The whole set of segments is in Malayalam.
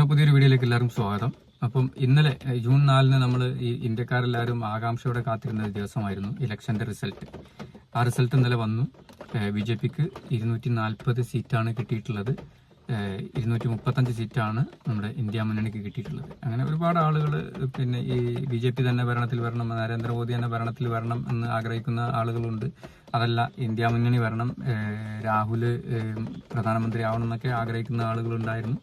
ഹലോ പുതിയൊരു വീഡിയോയിലേക്ക് എല്ലാവർക്കും സ്വാഗതം. അപ്പം ഇന്നലെ ജൂൺ നാലിന് നമ്മൾ ഈ ഇന്ത്യക്കാരെല്ലാവരും ആകാംക്ഷയോടെ കാത്തിരുന്ന ദിവസമായിരുന്നു ഇലക്ഷന്റെ റിസൾട്ട്. ആ റിസൾട്ട് ഇന്നലെ വന്നു. ബി ജെ പിക്ക് ഇരുന്നൂറ്റി നാൽപ്പത് സീറ്റാണ് കിട്ടിയിട്ടുള്ളത്. ഇരുന്നൂറ്റി മുപ്പത്തഞ്ച് സീറ്റാണ് നമ്മുടെ ഇന്ത്യ മുന്നണിക്ക് കിട്ടിയിട്ടുള്ളത്. അങ്ങനെ ഒരുപാട് ആളുകൾ പിന്നെ ഈ ബി ജെ പി തന്നെ ഭരണത്തിൽ വരണം നരേന്ദ്രമോദി തന്നെ ഭരണത്തിൽ വരണം എന്ന് ആഗ്രഹിക്കുന്ന ആളുകളുണ്ട്. അതല്ല ഇന്ത്യ മുന്നണി വരണം രാഹുൽ പ്രധാനമന്ത്രി ആവണം എന്നൊക്കെ ആഗ്രഹിക്കുന്ന ആളുകളുണ്ടായിരുന്നു.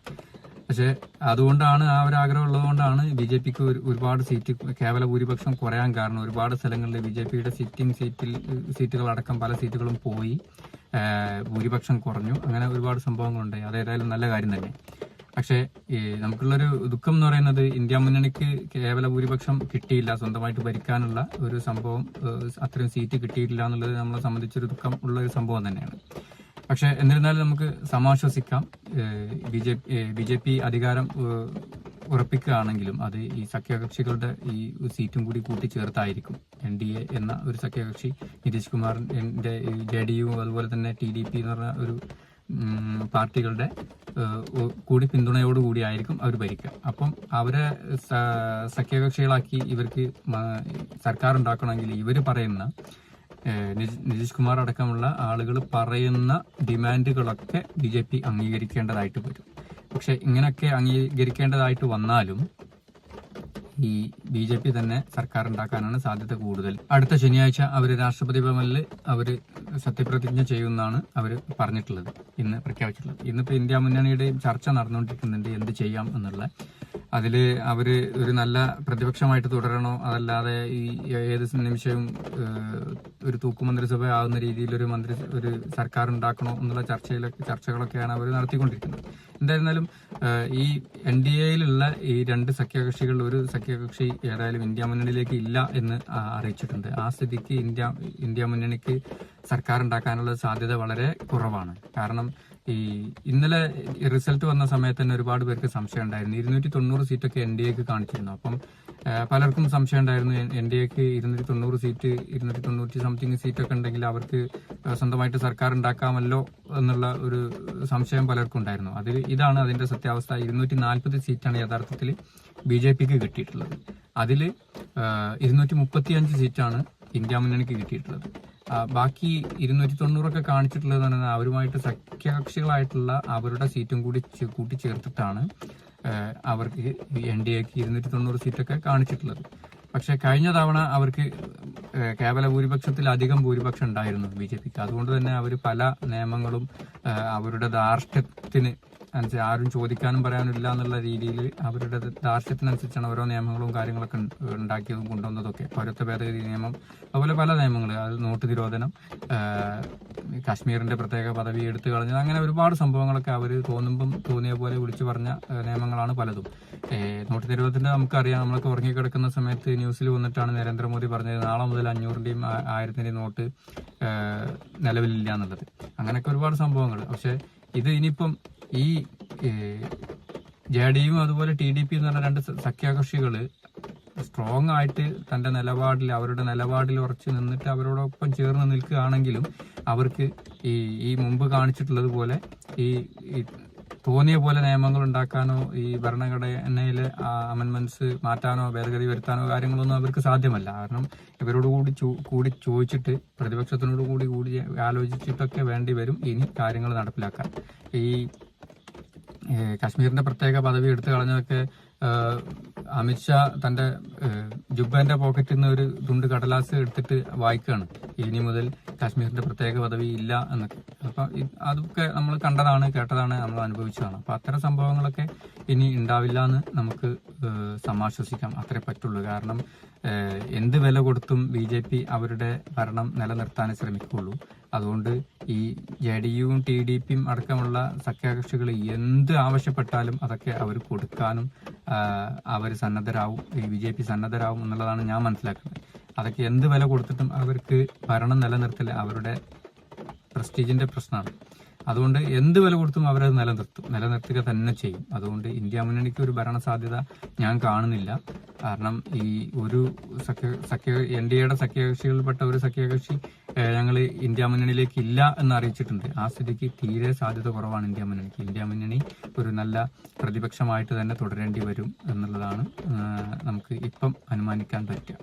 പക്ഷേ അതുകൊണ്ടാണ് ആ ഒരു ആഗ്രഹം ഉള്ളതുകൊണ്ടാണ് ബി ജെ പിക്ക് ഒരുപാട് സീറ്റ് കേവല ഭൂരിപക്ഷം കുറയാൻ കാരണം ഒരുപാട് സ്ഥലങ്ങളിൽ ബി ജെ പിയുടെ സിറ്റിംഗ് സീറ്റിൽ സീറ്റുകളടക്കം പല സീറ്റുകളും പോയി. ഭൂരിപക്ഷം കുറഞ്ഞു. അങ്ങനെ ഒരുപാട് സംഭവങ്ങളുണ്ട്. അതേതായാലും നല്ല കാര്യം തന്നെ. പക്ഷേ നമുക്കുള്ളൊരു ദുഃഖം എന്ന് പറയുന്നത് ഇന്ത്യ മുന്നണിക്ക് കേവല ഭൂരിപക്ഷം കിട്ടിയില്ല. സ്വന്തമായിട്ട് ഭരിക്കാനുള്ള ഒരു സംഭവം അത്രയും സീറ്റ് കിട്ടിയിട്ടില്ല എന്നുള്ളത് നമ്മളെ സംബന്ധിച്ചൊരു ദുഃഖം ഉള്ള ഒരു സംഭവം തന്നെയാണ്. പക്ഷെ എന്നിരുന്നാലും നമുക്ക് സമാശ്വസിക്കാം. B J B J P അധികാരം ഉറപ്പിക്കുകയാണെങ്കിലും അത് ഈ സഖ്യകക്ഷികളുടെ ഈ സീറ്റും കൂടി കൂട്ടിച്ചേർത്തായിരിക്കും. എൻ ഡി എ എന്ന ഒരു സഖ്യകക്ഷി നിതീഷ് കുമാറിന്റെ ജെ ഡി യു അതുപോലെ തന്നെ ടി ഡി പി എന്ന് പറഞ്ഞ ഒരു പാർട്ടികളുടെ കൂടി ഒ- കൂടി ആയിരിക്കും അവർ ഭരിക്കുക. അപ്പം അവരെ സഖ്യകക്ഷികളാക്കി ഇവർക്ക് സർക്കാർ ഉണ്ടാക്കണമെങ്കിൽ ഇവർ പറയുന്ന നിതീഷ് കുമാർ അടക്കമുള്ള ആളുകൾ പറയുന്ന ഡിമാൻഡുകളൊക്കെ ബി ജെ പി അംഗീകരിക്കേണ്ടതായിട്ട് വരും. പക്ഷെ ഇങ്ങനെയൊക്കെ അംഗീകരിക്കേണ്ടതായിട്ട് വന്നാലും ഈ ബി ജെ പി തന്നെ സർക്കാർ ഉണ്ടാക്കാനാണ് സാധ്യത കൂടുതൽ. അടുത്ത ശനിയാഴ്ച അവർ രാഷ്ട്രപതി ഭവനിൽ അവർ സത്യപ്രതിജ്ഞ ചെയ്യുമെന്നാണ് അവർ പറഞ്ഞിട്ടുള്ളത് ഇന്ന് പ്രഖ്യാപിച്ചിട്ടുള്ളത്. ഇന്നിപ്പോൾ ഇന്ത്യ മുന്നണിയുടെയും ചർച്ച നടന്നുകൊണ്ടിരിക്കുന്നുണ്ട് എന്ത് ചെയ്യാം എന്നുള്ള അതിൽ അവർ ഒരു നല്ല പ്രതിപക്ഷമായിട്ട് തുടരണോ? അതല്ലാതെ ഈ ഏത് നിമിഷവും ഒരു തൂക്കുമന്ത്രിസഭ ആവുന്ന രീതിയിൽ ഒരു മന്ത്രി ഒരു സർക്കാർ ഉണ്ടാക്കണോ എന്നുള്ള ചർച്ചയിലൊക്കെ ചർച്ചകളൊക്കെയാണ് അവർ നടത്തിക്കൊണ്ടിരിക്കുന്നത്. എന്തായിരുന്നാലും ഈ എൻ ഡി എയിലുള്ള ഈ രണ്ട് സഖ്യകക്ഷികളിൽ ഒരു സഖ്യകക്ഷി ഏതായാലും ഇന്ത്യ മുന്നണിയിലേക്ക് ഇല്ല എന്ന് അറിയിച്ചിട്ടുണ്ട്. ആ സ്ഥിതിക്ക് ഇന്ത്യ ഇന്ത്യ മുന്നണിക്ക് സർക്കാർ ഉണ്ടാക്കാനുള്ള സാധ്യത വളരെ കുറവാണ്. കാരണം ഈ ഇന്നലെ റിസൾട്ട് വന്ന സമയത്ത് തന്നെ ഒരുപാട് പേർക്ക് സംശയം ഉണ്ടായിരുന്നു. ഇരുന്നൂറ്റി തൊണ്ണൂറ് സീറ്റൊക്കെ എൻ ഡി എക്ക് കാണിച്ചിരുന്നു. അപ്പം പലർക്കും സംശയം ഉണ്ടായിരുന്നു. എൻ ഡി എക്ക് ഇരുന്നൂറ്റി തൊണ്ണൂറ് സീറ്റ് ഇരുന്നൂറ്റി തൊണ്ണൂറ്റി സംതിങ് സീറ്റൊക്കെ ഉണ്ടെങ്കിൽ അവർക്ക് സ്വന്തമായിട്ട് സർക്കാർ ഉണ്ടാക്കാമല്ലോ എന്നുള്ള ഒരു സംശയം പലർക്കും ഉണ്ടായിരുന്നു. അതിൽ ഇതാണ് അതിന്റെ സത്യാവസ്ഥ. ഇരുന്നൂറ്റി നാൽപ്പത് സീറ്റാണ് യഥാർത്ഥത്തിൽ ബി ജെ പിക്ക് കിട്ടിയിട്ടുള്ളത്. അതിൽ ഇരുന്നൂറ്റി മുപ്പത്തി അഞ്ച് സീറ്റാണ് ഇന്ത്യ മുന്നണിക്ക് കിട്ടിയിട്ടുള്ളത്. ബാക്കി ഇരുന്നൂറ്റി തൊണ്ണൂറൊക്കെ കാണിച്ചിട്ടുള്ളത് തന്നെ അവരുമായിട്ട് സഖ്യകക്ഷികളായിട്ടുള്ള അവരുടെ സീറ്റും കൂടി കൂട്ടി കൂട്ടിച്ചേർത്തിട്ടാണ് അവർക്ക് എൻ ഡി എക്ക് ഇരുന്നൂറ്റി തൊണ്ണൂറ് സീറ്റൊക്കെ കാണിച്ചിട്ടുള്ളത്. പക്ഷെ കഴിഞ്ഞ തവണ അവർക്ക് കേവല ഭൂരിപക്ഷത്തിൽ അധികം ഭൂരിപക്ഷം ഉണ്ടായിരുന്നു ബി ജെ പിക്ക്. അതുകൊണ്ട് തന്നെ അവർ പല നിയമങ്ങളും അവരുടെ ധാർഷ്ട്യത്തിന് അനുസരിച്ച് ആരും ചോദിക്കാനും പറയാനും ഇല്ല എന്നുള്ള രീതിയിൽ അവരുടെ ദാർഢ്യത്തിനനുസരിച്ചാണ് ഓരോ നിയമങ്ങളും കാര്യങ്ങളൊക്കെ ഉണ്ട- ഉണ്ടാക്കിയതും കൊണ്ടുവന്നതൊക്കെ. പൗരത്വ ഭേദഗതി നിയമം അതുപോലെ പല നിയമങ്ങൾ അത് നോട്ട് നിരോധനം കാശ്മീരിന്റെ പ്രത്യേക പദവി എടുത്തു കളഞ്ഞത് അങ്ങനെ ഒരുപാട് സംഭവങ്ങളൊക്കെ അവർ തോന്നുമ്പം തോന്നിയ പോലെ വിളിച്ചു പറഞ്ഞ നിയമങ്ങളാണ് പലതും. നോട്ട് നിരോധനത്തിന്റെ നമുക്കറിയാം. നമ്മളൊക്കെ ഉറങ്ങിക്കിടക്കുന്ന സമയത്ത് ന്യൂസിൽ വന്നിട്ടാണ് നരേന്ദ്രമോദി പറഞ്ഞത് നാളെ മുതൽ അഞ്ഞൂറിന്റെയും ആയിരത്തിന്റെയും നോട്ട് നിലവിലില്ല എന്നുള്ളത്. അങ്ങനെയൊക്കെ ഒരുപാട് സംഭവങ്ങൾ പക്ഷെ ഇത് ഇനിയിപ്പം ഈ ജെ ഡി യും അതുപോലെ ടി ഡി പി എന്ന് പറഞ്ഞ രണ്ട് സഖ്യകക്ഷികൾ സ്ട്രോങ് ആയിട്ട് തന്റെ നിലപാടിൽ അവരുടെ നിലപാടിൽ ഉറച്ചു നിന്നിട്ട് അവരോടൊപ്പം ചേർന്ന് നിൽക്കുകയാണെങ്കിലും അവർക്ക് ഈ ഈ മുമ്പ് കാണിച്ചിട്ടുള്ളത് പോലെ ഈ തോന്നിയ പോലെ നിയമങ്ങൾ ഉണ്ടാക്കാനോ ഈ ഭരണഘടനയിലെ അമെൻമെന്റ്സ് മാറ്റാനോ ഭേദഗതി വരുത്താനോ കാര്യങ്ങളൊന്നും അവർക്ക് സാധ്യമല്ല. കാരണം ഇവരോട് കൂടി കൂടി ചോദിച്ചിട്ട് പ്രതിപക്ഷത്തിനോട് കൂടി കൂടി ആലോചിച്ചിട്ടൊക്കെ വേണ്ടി വരും ഇനി കാര്യങ്ങൾ നടപ്പിലാക്കാൻ. ഈ കാശ്മീരിന്റെ പ്രത്യേക പദവി എടുത്തു കളഞ്ഞതൊക്കെ അമിത്ഷാ തന്റെ ജുബന്റെ പോക്കറ്റിൽ നിന്ന് ഒരു തുണ്ട് കടലാസ് എടുത്തിട്ട് വായിക്കുകയാണ് ഇനി മുതൽ കാശ്മീരിന്റെ പ്രത്യേക പദവി ഇല്ല എന്നൊക്കെ. അപ്പൊ അതൊക്കെ നമ്മൾ കണ്ടതാണ് കേട്ടതാണ് നമ്മൾ അനുഭവിച്ചതാണ്. അപ്പൊ അത്തരം സംഭവങ്ങളൊക്കെ ഇനി ഉണ്ടാവില്ല എന്ന് നമുക്ക് സമാശ്വസിക്കാം. അത്രേ പറ്റുള്ളൂ. കാരണം എന്ത് വില കൊടുത്തും ബി ജെ പി അവരുടെ ഭരണം നിലനിർത്താൻ ശ്രമിക്കുള്ളൂ അതുകൊണ്ട് ഈ ജെ ഡി യുവും ടി ഡി പിയും അടക്കമുള്ള സഖ്യകക്ഷികൾ എന്ത് ആവശ്യപ്പെട്ടാലും അതൊക്കെ അവർ കൊടുക്കാനും അവർ സന്നദ്ധരാവും ഈ ബി ജെ പി സന്നദ്ധരാവും എന്നുള്ളതാണ് ഞാൻ മനസ്സിലാക്കുന്നത്. അതൊക്കെ എന്ത് വില കൊടുത്തിട്ടും അവർക്ക് ഭരണം നിലനിർത്തൽ അവരുടെ പ്രസ്റ്റീജിന്റെ പ്രശ്നമാണ്. അതുകൊണ്ട് എന്ത് വില കൊടുത്തും അവരത് നിലനിർത്തും. നിലനിർത്തുക തന്നെ ചെയ്യും. അതുകൊണ്ട് ഇന്ത്യ മുന്നണിക്ക് ഒരു ഭരണ സാധ്യത ഞാൻ കാണുന്നില്ല. കാരണം ഈ ഒരു സഖ്യ സഖ്യ എൻ ഡി എയുടെ സഖ്യകക്ഷികളിൽപ്പെട്ട ഒരു സഖ്യകക്ഷി ഞങ്ങൾ ഇന്ത്യ മുന്നണിയിലേക്ക് ഇല്ല എന്ന് അറിയിച്ചിട്ടുണ്ട്. ആ സ്ഥിതിക്ക് തീരെ സാധ്യത കുറവാണ് ഇന്ത്യ മുന്നണിക്ക്. ഇന്ത്യ മുന്നണി ഒരു നല്ല പ്രതിപക്ഷമായിട്ട് തന്നെ തുടരേണ്ടി വരും എന്നുള്ളതാണ് നമുക്ക് ഇപ്പം അനുമാനിക്കാൻ പറ്റുക.